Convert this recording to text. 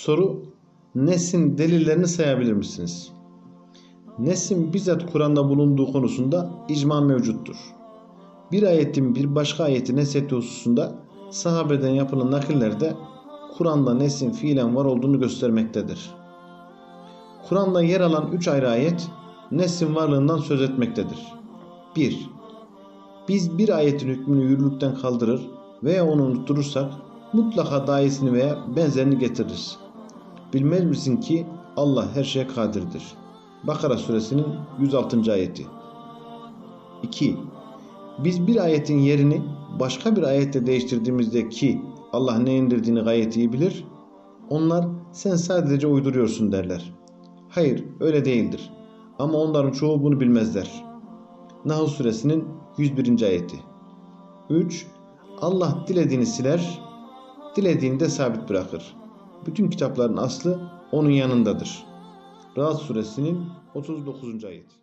soru Nesin delillerini sayabilir misiniz? Nesin bizzat Kur'an'da bulunduğu konusunda icma mevcuttur. Bir ayetin bir başka ayeti neshettiği hususunda sahabeden yapılan nakillerde Kur'an'da nesin fiilen var olduğunu göstermektedir. Kur'an'da yer alan üç ayrı ayet nesin varlığından söz etmektedir. 1. Biz bir ayetin hükmünü yürürlükten kaldırır veya onu unutturursak mutlaka dayesini veya benzerini getiririz. Bilmez misin ki Allah her şeye kadirdir. Bakara suresinin 106. ayeti. 2. Biz bir ayetin yerini başka bir ayette değiştirdiğimizde ki Allah ne indirdiğini gayet iyi bilir. Onlar sen sadece uyduruyorsun derler. Hayır öyle değildir. Ama onların çoğu bunu bilmezler. Nahl suresinin 101. ayeti. 3. Allah dilediğini siler, dilediğini de sabit bırakır. Bütün kitapların aslı onun yanındadır. Rahat suresinin 39. ayeti.